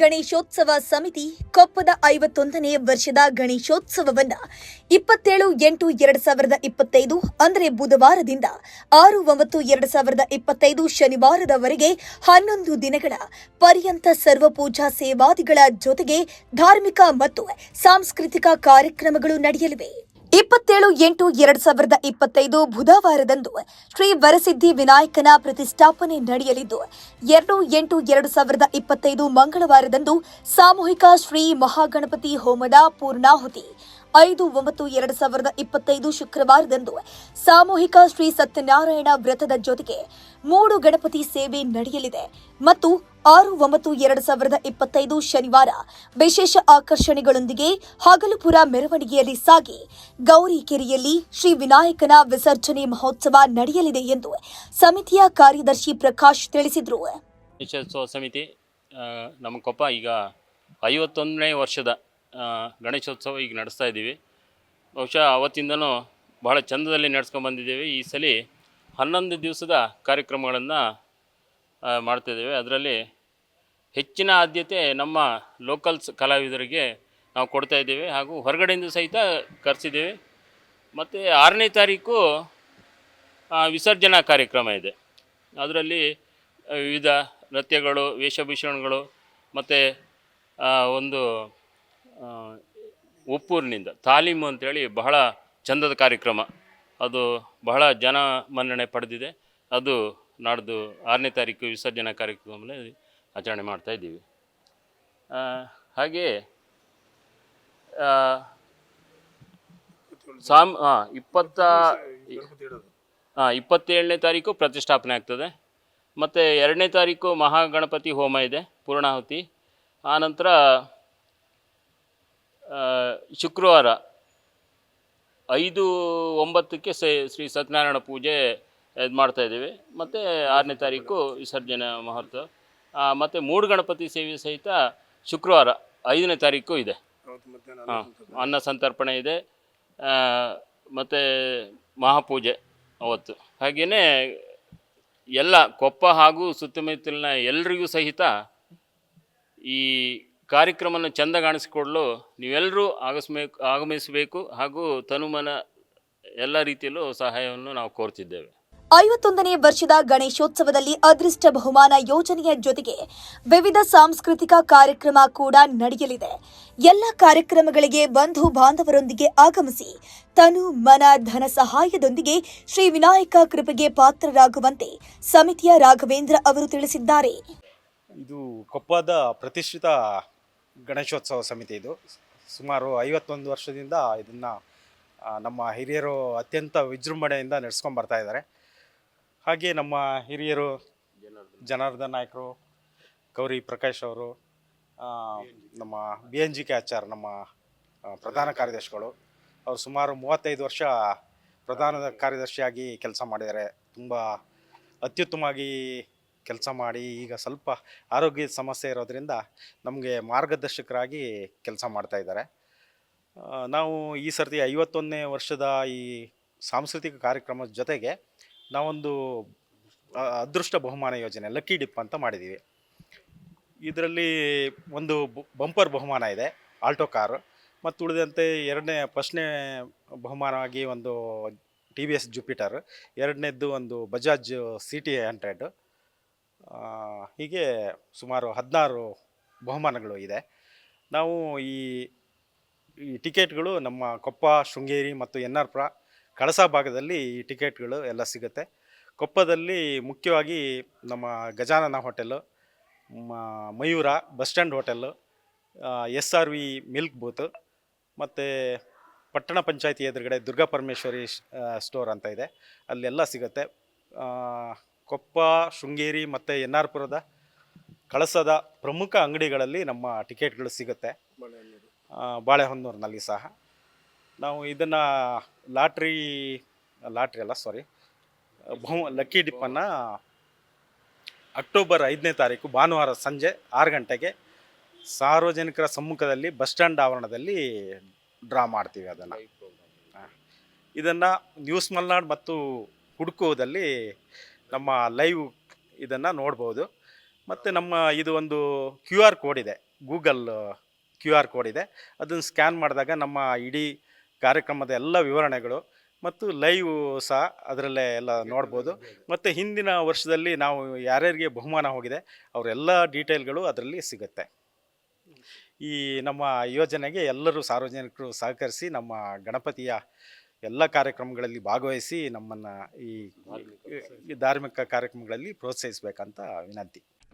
ಗಣೇಶೋತ್ಸವ ಸಮಿತಿ ಕೊಪ್ಪದ ಐವತ್ತೊಂದನೇ ವರ್ಷದ ಗಣೇಶೋತ್ಸವವನ್ನು ಇಪ್ಪತ್ತೇಳು ಎಂಟು ಎರಡು ಸಾವಿರದ ಇಪ್ಪತ್ತೈದು, ಅಂದರೆ ಬುಧವಾರದಿಂದ ಆರು ಒಂಬತ್ತು ಎರಡು ಸಾವಿರದ ಇಪ್ಪತ್ತೈದು ಶನಿವಾರದವರೆಗೆ ಹನ್ನೊಂದು ದಿನಗಳ ಪರ್ಯಂತ ಸರ್ವಪೂಜಾ ಸೇವಾದಿಗಳ ಜೊತೆಗೆ ಧಾರ್ಮಿಕ ಮತ್ತು ಸಾಂಸ್ಕೃತಿಕ ಕಾರ್ಯಕ್ರಮಗಳು ನಡೆಯಲಿವೆ. ಇಪ್ಪತ್ತೇಳು ಎಂಟು ಎರಡ್ ಸಾವಿರದ ಇಪ್ಪತ್ತೈದು ಬುಧವಾರದಂದು ಶ್ರೀ ವರಸಿದ್ಧಿ ವಿನಾಯಕನ ಪ್ರತಿಷ್ಠಾಪನೆ ನಡೆಯಲಿದ್ದು, ಎರಡು ಎಂಟು ಎರಡು ಸಾವಿರದ ಇಪ್ಪತ್ತೈದು ಮಂಗಳವಾರದಂದು ಸಾಮೂಹಿಕ ಶ್ರೀ ಮಹಾಗಣಪತಿ ಹೋಮದ ಪೂರ್ಣಾಹುತಿ, ಐದು ಒಂಬತ್ತು ಎರಡು ಸಾವಿರದ ಇಪ್ಪತ್ತೈದು ಶುಕ್ರವಾರದಂದು ಸಾಮೂಹಿಕ ಶ್ರೀ ಸತ್ಯನಾರಾಯಣ ವ್ರತದ ಜೊತೆಗೆ ಮೂಡು ಗಣಪತಿ ಸೇವೆ ನಡೆಯಲಿದೆ ಮತ್ತು ಆರು ಒಂಬತ್ತು ಎರಡು ಸಾವಿರದ ಇಪ್ಪತ್ತೈದು ಶನಿವಾರ ವಿಶೇಷ ಆಕರ್ಷಣೆಗಳೊಂದಿಗೆ ಹಗಲುಪುರ ಮೆರವಣಿಗೆಯಲ್ಲಿ ಸಾಗಿ ಗೌರಿಕೆರೆಯಲ್ಲಿ ಶ್ರೀ ವಿನಾಯಕನ ವಿಸರ್ಜನೆ ಮಹೋತ್ಸವ ನಡೆಯಲಿದೆ ಎಂದು ಸಮಿತಿಯ ಕಾರ್ಯದರ್ಶಿ ಪ್ರಕಾಶ್ ತಿಳಿಸಿದರು. ಗಣೇಶೋತ್ಸವ ಸಮಿತಿ ನಮ್ಮ ಕೊಪ್ಪ ಈಗ ಐವತ್ತೊಂದನೇ ವರ್ಷದ ಗಣೇಶೋತ್ಸವ ಈಗ ನಡೆಸ್ತಾ ಇದ್ದೀವಿ. ಬಹುಶಃ ಅವತ್ತಿಂದನೂ ಬಹಳ ಚಂದದಲ್ಲಿ ನಡೆಸ್ಕೊಂಡು ಬಂದಿದ್ದೇವೆ. ಈ ಸಲ ಹನ್ನೊಂದು ದಿವಸದ ಕಾರ್ಯಕ್ರಮಗಳನ್ನು ಮಾಡ್ತಾಯಿದ್ದೇವೆ ಅದರಲ್ಲಿ ಹೆಚ್ಚಿನ ಆದ್ಯತೆ ನಮ್ಮ ಲೋಕಲ್ಸ್ ಕಲಾವಿದರಿಗೆ ನಾವು ಕೊಡ್ತಾ ಇದ್ದೇವೆ ಹಾಗೂ ಹೊರಗಡೆಯಿಂದ ಸಹಿತ ಕರೆಸಿದ್ದೇವೆ. ಮತ್ತು ಆರನೇ ತಾರೀಕು ವಿಸರ್ಜನಾ ಕಾರ್ಯಕ್ರಮ ಇದೆ. ಅದರಲ್ಲಿ ವಿವಿಧ ನೃತ್ಯಗಳು, ವೇಷಭೂಷಣಗಳು ಮತ್ತು ಒಂದು ಒಪ್ಪೂರಿನಿಂದ ತಾಲೀಮು ಅಂತೇಳಿ ಬಹಳ ಚಂದದ ಕಾರ್ಯಕ್ರಮ. ಅದು ಬಹಳ ಜನ ಮನ್ನಣೆ ಪಡೆದಿದೆ. ಅದು ನಾಡ್ದು ಆರನೇ ತಾರೀಕು ವಿಸರ್ಜನಾ ಕಾರ್ಯಕ್ರಮದಲ್ಲಿ ಆಚರಣೆ ಮಾಡ್ತಾ ಇದ್ದೀವಿ. ಹಾಗೆಯೇ ಸಾಮ್ ಹಾಂ ಇಪ್ಪತ್ತ ಹಾಂ ಇಪ್ಪತ್ತೇಳನೇ ತಾರೀಕು ಪ್ರತಿಷ್ಠಾಪನೆ ಆಗ್ತದೆ. ಮತ್ತು ಎರಡನೇ ತಾರೀಕು ಮಹಾಗಣಪತಿ ಹೋಮ ಇದೆ, ಪೂರ್ಣಾಹುತಿ. ಆನಂತರ ಶುಕ್ರವಾರ ಐದು ಒಂಬತ್ತಕ್ಕೆ ಶ್ರೀ ಸತ್ಯನಾರಾಯಣ ಪೂಜೆ ಇದು ಮಾಡ್ತಾ ಇದ್ದೀವಿ. ಮತ್ತು ಆರನೇ ತಾರೀಕು ವಿಸರ್ಜನೆ ಮಹೋತ್ಸವ ಮತ್ತು ಮೂಡು ಗಣಪತಿ ಸೇವೆ ಸಹಿತ ಶುಕ್ರವಾರ ಐದನೇ ತಾರೀಕು ಇದೆ. ಹಾಂ ಅನ್ನ ಸಂತರ್ಪಣೆ ಇದೆ. ಮತ್ತು ಮಹಾಪೂಜೆ ಅವತ್ತು. ಹಾಗೆಯೇ ಎಲ್ಲ ಕೊಪ್ಪ ಹಾಗೂ ಸುತ್ತಮುತ್ತಲಿನ ಎಲ್ರಿಗೂ ಸಹಿತ ಈ ಕಾರ್ಯಕ್ರಮವನ್ನು ಚೆಂದ ಕಾಣಿಸಿಕೊಳ್ಳಲು ನೀವೆಲ್ಲರೂ ಆಗಮಿಸಬೇಕು ಆಗಮಿಸಬೇಕು ಹಾಗೂ ತನುಮನ ಎಲ್ಲ ರೀತಿಯಲ್ಲೂ ಸಹಾಯವನ್ನು ನಾವು ಕೋರ್ತಿದ್ದೇವೆ. ಐವತ್ತೊಂದನೇ ವರ್ಷದ ಗಣೇಶೋತ್ಸವದಲ್ಲಿ ಅದೃಷ್ಟ ಬಹುಮಾನ ಯೋಜನೆಯ ಜೊತೆಗೆ ವಿವಿಧ ಸಾಂಸ್ಕೃತಿಕ ಕಾರ್ಯಕ್ರಮ ಕೂಡ ನಡೆಯಲಿದೆ. ಎಲ್ಲ ಕಾರ್ಯಕ್ರಮಗಳಿಗೆ ಬಂಧು ಬಾಂಧವರೊಂದಿಗೆ ಆಗಮಿಸಿ ತನು ಮನ ಧನ ಸಹಾಯದೊಂದಿಗೆ ಶ್ರೀ ವಿನಾಯಕ ಕೃಪೆಗೆ ಪಾತ್ರರಾಗುವಂತೆ ಸಮಿತಿಯ ರಾಘವೇಂದ್ರ ಅವರು ತಿಳಿಸಿದ್ದಾರೆ. ಇದು ಕೊಪ್ಪದ ಪ್ರತಿಷ್ಠಿತ ಗಣೇಶೋತ್ಸವ ಸಮಿತಿ ಇದು. ಸುಮಾರು ಐವತ್ತೊಂದು ವರ್ಷದಿಂದ ಇದನ್ನು ನಮ್ಮ ಹಿರಿಯರು ಅತ್ಯಂತ ವಿಜೃಂಭಣೆಯಿಂದ ನಡೆಸ್ಕೊಂಡು ಬರ್ತಾ ಇದ್ದಾರೆ. ಹಾಗೆ ನಮ್ಮ ಹಿರಿಯರು, ಜನಾರ್ದನ್ ನಾಯಕರು, ಗೌರಿ ಪ್ರಕಾಶ್ ಅವರು ನಮ್ಮ B N G K Achar, ನಮ್ಮ ಪ್ರಧಾನ ಕಾರ್ಯದರ್ಶಿಗಳು, ಅವರು ಸುಮಾರು ಮೂವತ್ತೈದು ವರ್ಷ ಪ್ರಧಾನ ಕಾರ್ಯದರ್ಶಿಯಾಗಿ ಕೆಲಸ ಮಾಡಿದ್ದಾರೆ. ತುಂಬ ಅತ್ಯುತ್ತಮವಾಗಿ ಕೆಲಸ ಮಾಡಿ, ಈಗ ಸ್ವಲ್ಪ ಆರೋಗ್ಯದ ಸಮಸ್ಯೆ ಇರೋದ್ರಿಂದ ನಮಗೆ ಮಾರ್ಗದರ್ಶಕರಾಗಿ ಕೆಲಸ ಮಾಡ್ತಾ ಇದ್ದಾರೆ. ನಾವು ಈ ಸರ್ತಿ ಐವತ್ತೊಂದನೇ ವರ್ಷದ ಈ ಸಾಂಸ್ಕೃತಿಕ ಕಾರ್ಯಕ್ರಮದ ಜೊತೆಗೆ ನಾವೊಂದು ಅದೃಷ್ಟ ಬಹುಮಾನ ಯೋಜನೆ ಲಕ್ಕಿ ಡಿಪ್ ಅಂತ ಮಾಡಿದ್ದೀವಿ ಇದರಲ್ಲಿ ಒಂದು ಬಂಪರ್ ಬಹುಮಾನ ಇದೆ, ಆಲ್ಟೋ ಕಾರು. ಮತ್ತು ಉಳಿದಂತೆ ಎರಡನೇ ಫಸ್ಟ್ನೇ ಬಹುಮಾನವಾಗಿ ಒಂದು ಟಿ ವಿ ಎಸ್ ಜುಪಿಟರ್ ಎರಡನೇದ್ದು ಒಂದು ಬಜಾಜ್ ಸಿ ಟಿ ಹಂಡ್ರೆಡ್ ಹೀಗೆ ಸುಮಾರು ಹದಿನಾರು ಬಹುಮಾನಗಳು ಇದೆ. ನಾವು ಈ ಈ ಟಿಕೆಟ್ಗಳು ನಮ್ಮ ಕೊಪ್ಪ, ಶೃಂಗೇರಿ ಮತ್ತು ಎನ್ ಆರ್ ಪುರ ಕಳಸ ಭಾಗದಲ್ಲಿ ಈ ಟಿಕೆಟ್ಗಳು ಎಲ್ಲ ಸಿಗುತ್ತೆ. ಕೊಪ್ಪದಲ್ಲಿ ಮುಖ್ಯವಾಗಿ ನಮ್ಮ ಗಜಾನನ ಹೋಟೆಲು ಮ- Mayura bus stand hotel S R V milk booth ಮತ್ತು ಪಟ್ಟಣ ಪಂಚಾಯತಿ ಎದುರುಗಡೆ ದುರ್ಗಾ ಪರಮೇಶ್ವರಿ ಸ್ಟೋರ್ ಅಂತ ಇದೆ. ಅಲ್ಲೆಲ್ಲ ಸಿಗುತ್ತೆ. ಆ, ಕೊಪ್ಪ ಶೃಂಗೇರಿ ಮತ್ತು ಎನ್ ಆರ್ ಪುರದ ಕಳಸದ ಪ್ರಮುಖ ಅಂಗಡಿಗಳಲ್ಲಿ ನಮ್ಮ ಟಿಕೆಟ್ಗಳು ಸಿಗುತ್ತೆ. ಆ, ಬಾಳೆಹೊನ್ನೂರಿನಲ್ಲಿ ಸಹ. ನಾವು ಇದನ್ನು ಲಾಟ್ರಿ ಲಾಟ್ರಿ ಅಲ್ಲ ಸಾರಿ ಬಹು ಲಕ್ಕಿ ಡಿಪ್ಪನ್ನು ಅಕ್ಟೋಬರ್ ಐದನೇ ತಾರೀಕು ಭಾನುವಾರ ಸಂಜೆ ಆರು ಗಂಟೆಗೆ ಸಾರ್ವಜನಿಕರ ಸಮ್ಮುಖದಲ್ಲಿ ಬಸ್ ಸ್ಟ್ಯಾಂಡ್ ಆವರಣದಲ್ಲಿ ಡ್ರಾ ಮಾಡ್ತೀವಿ ಅದನ್ನು. ಇದನ್ನು ನ್ಯೂಸ್ ಮಲ್ನಾಡ್ ಮತ್ತು ಹುಡುಕುವುದಲ್ಲಿ ನಮ್ಮ ಲೈವ್ ಇದನ್ನು ನೋಡ್ಬೋದು. ಮತ್ತು ನಮ್ಮ ಇದು ಒಂದು ಕ್ಯೂ ಆರ್ ಕೋಡ್ ಇದೆ ಗೂಗಲ್ ಕ್ಯೂ ಆರ್ ಕೋಡ್ ಇದೆ. ಅದನ್ನು ಸ್ಕ್ಯಾನ್ ಮಾಡಿದಾಗ ನಮ್ಮ ಇಡೀ ಕಾರ್ಯಕ್ರಮದ ಎಲ್ಲ ವಿವರಣೆಗಳು ಮತ್ತು ಲೈವ್ ಸಹ ಅದರಲ್ಲೇ ಎಲ್ಲ ನೋಡ್ಬೋದು. ಮತ್ತು ಹಿಂದಿನ ವರ್ಷದಲ್ಲಿ ನಾವು ಯಾರ್ಯಾರಿಗೆ ಬಹುಮಾನ ಹೋಗಿದೆ ಅವರೆಲ್ಲ ಡೀಟೇಲ್ಗಳು ಅದರಲ್ಲಿ ಸಿಗುತ್ತೆ. ಈ ನಮ್ಮ ಯೋಜನೆಗೆ ಎಲ್ಲರೂ ಸಾರ್ವಜನಿಕರು ಸಹಕರಿಸಿ ನಮ್ಮ ಗಣಪತಿಯ ಎಲ್ಲ ಕಾರ್ಯಕ್ರಮಗಳಲ್ಲಿ ಭಾಗವಹಿಸಿ ನಮ್ಮನ್ನು ಈ ಧಾರ್ಮಿಕ ಕಾರ್ಯಕ್ರಮಗಳಲ್ಲಿ ಪ್ರೋತ್ಸಾಹಿಸಬೇಕಂತ ವಿನಂತಿ.